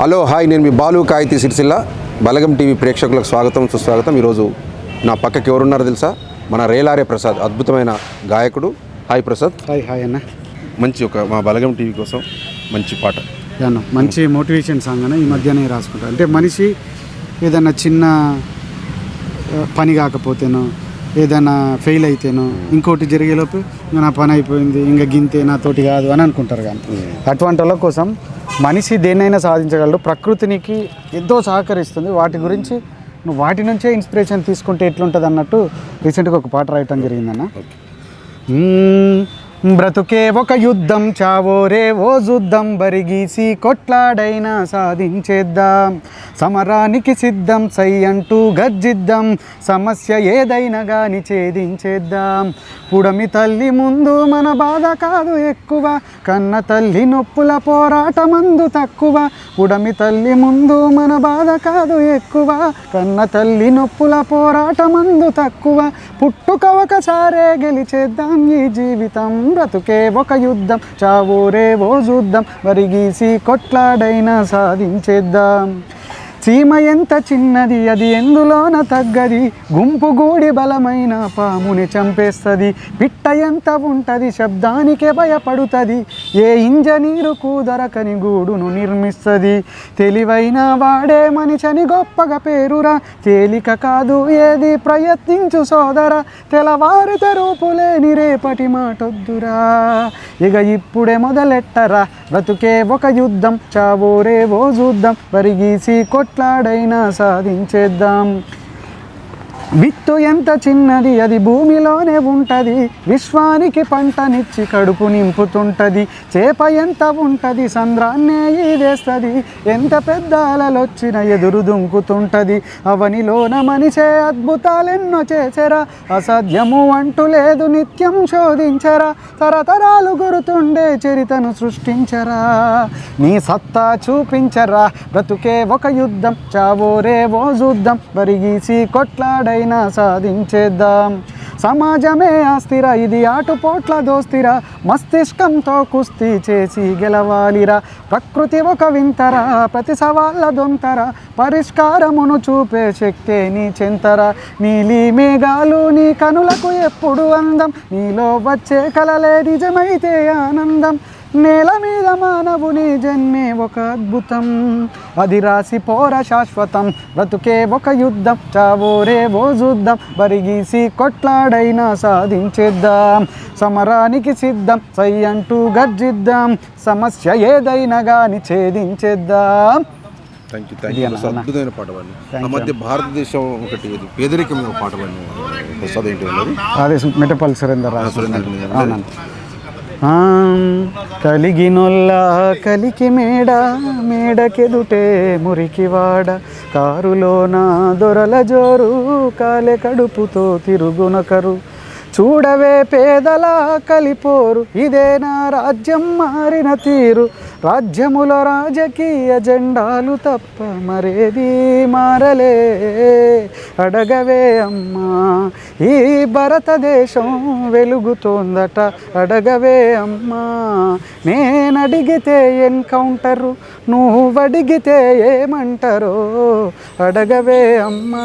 Hello hi నేను మీ బాలు కాయితీ సిరిసిల్ల. బలగం టీవీ ప్రేక్షకులకు స్వాగతం సుస్వాగతం. ఈరోజు నా పక్కకి ఎవరున్నారో తెలుసా? మన రేలారే ప్రసాద్ అద్భుతమైన గాయకుడు. హాయ్ ప్రసాద్. హాయ్ హాయ్ అన్న. మంచి ఒక మా బలగం టీవీ కోసం మంచి పాట. అన్న మంచి మోటివేషన్ సాంగ్ అన్న ఈ మధ్యనే రాసుకుంటా. అంటే మనిషి ఏదైనా చిన్న పని కాకపోతేనో ఏదైనా ఫెయిల్ అయితేనో ఇంకోటి జరిగేలోపు నా పని అయిపోయింది ఇంకా గింతే నాతోటి కాదు అని అనుకుంటారు కానీ అటువంటి వాళ్ళ కోసం మనిషి దేన్నైనా సాధించగలడు. ప్రకృతినికి ఎంతో సహకరిస్తుంది. వాటి గురించి నువ్వు వాటి నుంచే ఇన్స్పిరేషన్ తీసుకుంటే ఎట్లుంటుంది అన్నట్టు రీసెంట్గా ఒక పాట రాయటం జరిగిందన్న. బ్రతుకే ఒక యుద్ధం చావోరే ఓ జుద్దం బరిగీసి కొట్లాడైనా సాధించేద్దాం. సమరానికి సిద్ధం సై అంటూ గర్జిద్దాం. సమస్య ఏదైనా గాని ఛేదించేద్దాం. పుడమి తల్లి ముందు మన బాధ కాదు ఎక్కువ. కన్న తల్లి నొప్పుల పోరాటమందు తక్కువ. పుడమి తల్లి ముందు మన బాధ కాదు ఎక్కువ. కన్న తల్లి నొప్పుల పోరాటమందు తక్కువ. పుట్టుక ఒకసారే గెలిచేద్దాం ఈ జీవితం. బ్రతుకే ఒక యుద్ధం చావోరే ఓ చూద్దాం వరిగీసి కొట్లాడైనా సాధించేద్దాం. చీమ ఎంత చిన్నది అది ఎందులోన తగ్గది? గుంపు గూడి బలమైన పాముని చంపేస్తుంది. పిట్ట ఎంత ఉంటది? శబ్దానికే భయపడుతుంది. ఏ ఇంజనీరు కూదరకని గూడును నిర్మిస్తుంది. తెలివైన వాడే మనిషని గొప్పగా పేరురా. తేలిక కాదు ఏది ప్రయత్నించు సోదర. తెలవారి రూపులేని రేపటి మాటొద్దురా. ఇక ఇప్పుడే మొదలెట్టరా. బ్రతుకే ఒక యుద్ధం చావోరే ఓ చూద్దాం. వరిగీసి మాట్లాడైనా సాధించేద్దాం. విత్తు ఎంత చిన్నది అది భూమిలోనే ఉంటది. విశ్వానికి పంటనిచ్చి కడుపు నింపుతుంటది. చేప ఎంత ఉంటది సంద్రాన్నే ఈదేస్తుంది. ఎంత పెద్ద అలలొచ్చిన ఎదురు దుంకుతుంటది. అవనిలోన మనిషే అద్భుతాలెన్నో చేసరా అసాధ్యము అంటూ లేదు నిత్యం శోధించరా. తరతరాలు గురుతుండే చరితను సృష్టించరా. నీ సత్తా చూపించరా. బ్రతుకే ఒక యుద్ధం చావోరే ఓ చూద్దాం వరిగీసి కొట్లాడైనా సాధించేద్దాం. సమాజమే ఆస్తిర ఇది ఆటుపోట్ల దోస్తిరా. మస్తిష్కంతో కుస్తీ చేసి గెలవాలిరా. ప్రకృతి ఒక వింతరా ప్రతి సవాళ్ళ దొంతరా. పరిష్కారమును చూపే శక్తే నీ చెంతరా. నీలి మేఘాలు నీ కనులకు ఎప్పుడు అందం. నీలో వచ్చే కలలే నిజమైతే ఆనందం. నేల మీద మానవుని జన్మే ఒక అద్భుతం. అది రాసి పోర శాశ్వతం. బ్రతుకే ఒక యుద్ధం. చావోరే ఓ చూద్దాం. బరిగీసి కొట్లాడైనా సాధించేద్దాం. సమరానికి సిద్ధం. సై అంటూ గర్జిద్దాం. సమస్య ఏదైనా కానీ ఛేదించేద్దాం. Thank you thank you Prasad అద్భుతమైన పాట పాడిన ఆ మధ్య భారతదేశం ఒకటి ఇది పేదరికం మీద పాట పాడిన ప్రసాద్ ఏంటి అదే సురేందర్ సురేందర్ కలిగినొల్ల కలికి మేడ మేడకెదుటే మురికివాడ కారులోన దొరల జోరు కాలె కడుపుతో తిరుగునకరు. చూడవే పేదల కలిపోరు ఇదేనా రాజ్యం మారిన తీరు. రాజ్యముల రాజకీయ జెండాలు తప్ప మరేది మారలే. అడగవే అమ్మా ఈ భారతదేశం వెలుగుతోందట. అడగవే అమ్మా నేనడిగితే ఎన్కౌంటరు నువ్వు అడిగితే ఏమంటారో. అడగవే అమ్మా.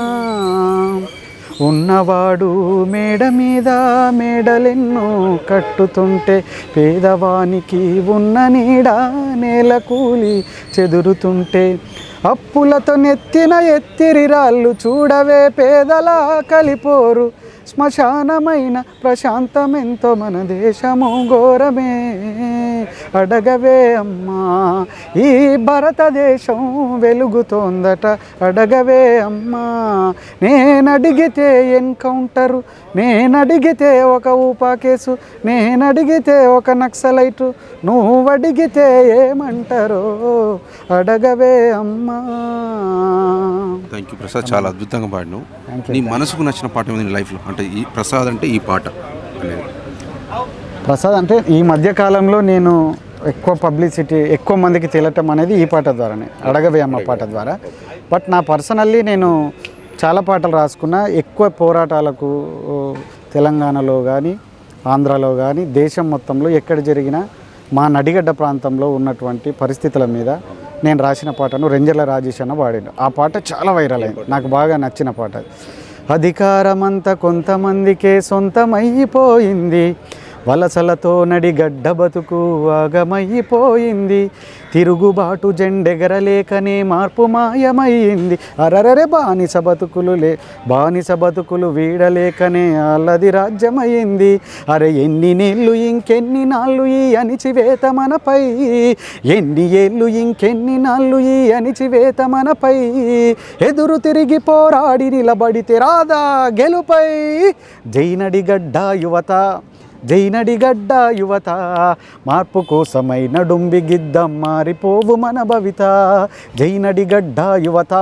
ఉన్నవాడు మేడ మీద మేడలెన్నో కట్టుతుంటే పేదవానికి ఉన్న నీడ నేల కూలి చెదురుతుంటే అప్పులతో నెత్తిన ఎత్తిరి రాళ్ళు చూడవే పేదలా కలిపోరు. శ్మశానమైన ప్రశాంతమెంతో మన దేశము ఘోరమే. అడగవే అమ్మా ఈ భారతదేశం వెలుగుతోందట. అడగవే అమ్మా నేనడిగితే ఎన్కౌంటరు నేనడిగితే ఒక ఊపా కేసు నేనడిగితే ఒక నక్సలైటు నువ్వు అడిగితే ఏమంటారో అడగవే అమ్మా. Thank you Prasad. చాలా అద్భుతంగా పాడినావు. నీ మనసుకు నచ్చిన పాట ఏమైంది నీ లైఫ్లో? అంటే ఈ ప్రసాద్ అంటే ఈ పాట అనేది. ప్రసాద్ అంటే ఈ మధ్య కాలంలో నేను ఎక్కువ పబ్లిసిటీ ఎక్కువ మందికి తేలటం అనేది ఈ పాట ద్వారానే అడగవే అమ్మ పాట ద్వారా. బట్ నా పర్సనల్లీ నేను చాలా పాటలు రాసుకున్నా. ఎక్కువ పోరాటాలకు తెలంగాణలో కానీ ఆంధ్రాలో కానీ దేశం మొత్తంలో ఎక్కడ జరిగినా మా నడిగడ్డ ప్రాంతంలో ఉన్నటువంటి పరిస్థితుల మీద నేను రాసిన పాటను రెంజర్ల రాజేష్ అన్న పాడాడు ఆ పాట చాలా వైరల్ అయింది. నాకు బాగా నచ్చిన పాట అది. అధికారమంతా కొంతమందికే సొంతమైపోయింది వలసలతో నడిగడ్డ బతుకు ఆగమైపోయింది. తిరుగుబాటు జెండెగరలేకనే మార్పు మాయమైంది. అరరరే బానిస బతుకులు లే బానిస బతుకులు వీడలేకనే అల్లది రాజ్యమైంది. అరే ఎన్ని నీళ్ళు ఇంకెన్ని నాళ్ళు ఈ అణిచివేత మనపై? ఎన్ని ఏళ్ళు ఇంకెన్ని నాళ్ళు ఈ అణిచివేత మనపై? ఎదురు తిరిగి పోరాడి నిలబడితే రాదా గెలుపై. జైనడిగడ్డ యువత. జైనడిగడ్డ యువత మార్పు కోసమై నడుంబి గిద్దం మారిపోవు మన భవిత. జైనడిగడ్డ యువత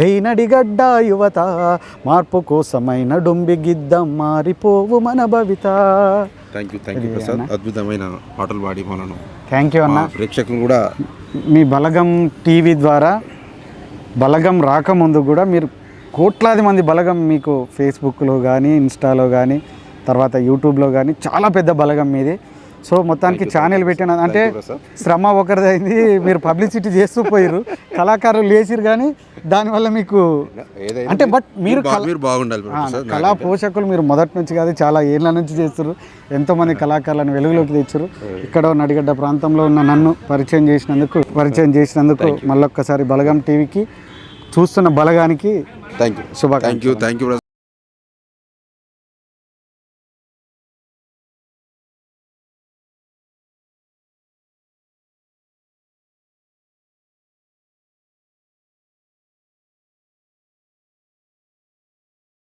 జైనడిగడ్డ యువత మార్పు కోసమై నడుంబి గిద్దం మారిపోవు మన భవిత. Thank you thank you Prasad. అద్భుతమైన పాటలు పాడి మనను. థ్యాంక్ యూ అన్న. ప్రేక్షకులు కూడా మీ బలగం టీవీ ద్వారా బలగం రాకముందు కూడా మీరు కోట్లాది మంది బలగం మీకు ఫేస్బుక్లో కానీ ఇన్స్టాలో కానీ తర్వాత యూట్యూబ్లో కానీ చాలా పెద్ద బలగం మీది. సో మొత్తానికి ఛానల్ పెట్టిన అంటే శ్రమ ఒకరిదైంది మీరు పబ్లిసిటీ చేస్తూ పోయారు కళాకారులు లేచిరు కానీ దానివల్ల మీకు అంటే బట్ మీరు కళ- పోషకులు మీరు మొదటి నుంచి కాదు చాలా ఏళ్ళ నుంచి చేస్తారు ఎంతోమంది కళాకారులను వెలుగులోకి తెచ్చారు ఇక్కడ నడిగడ్డ ప్రాంతంలో ఉన్న నన్ను పరిచయం చేసినందుకు పరిచయం చేసినందుకు మళ్ళొక్కసారి బలగం టీవీకి చూస్తున్న బలగానికి thank you thank you thank you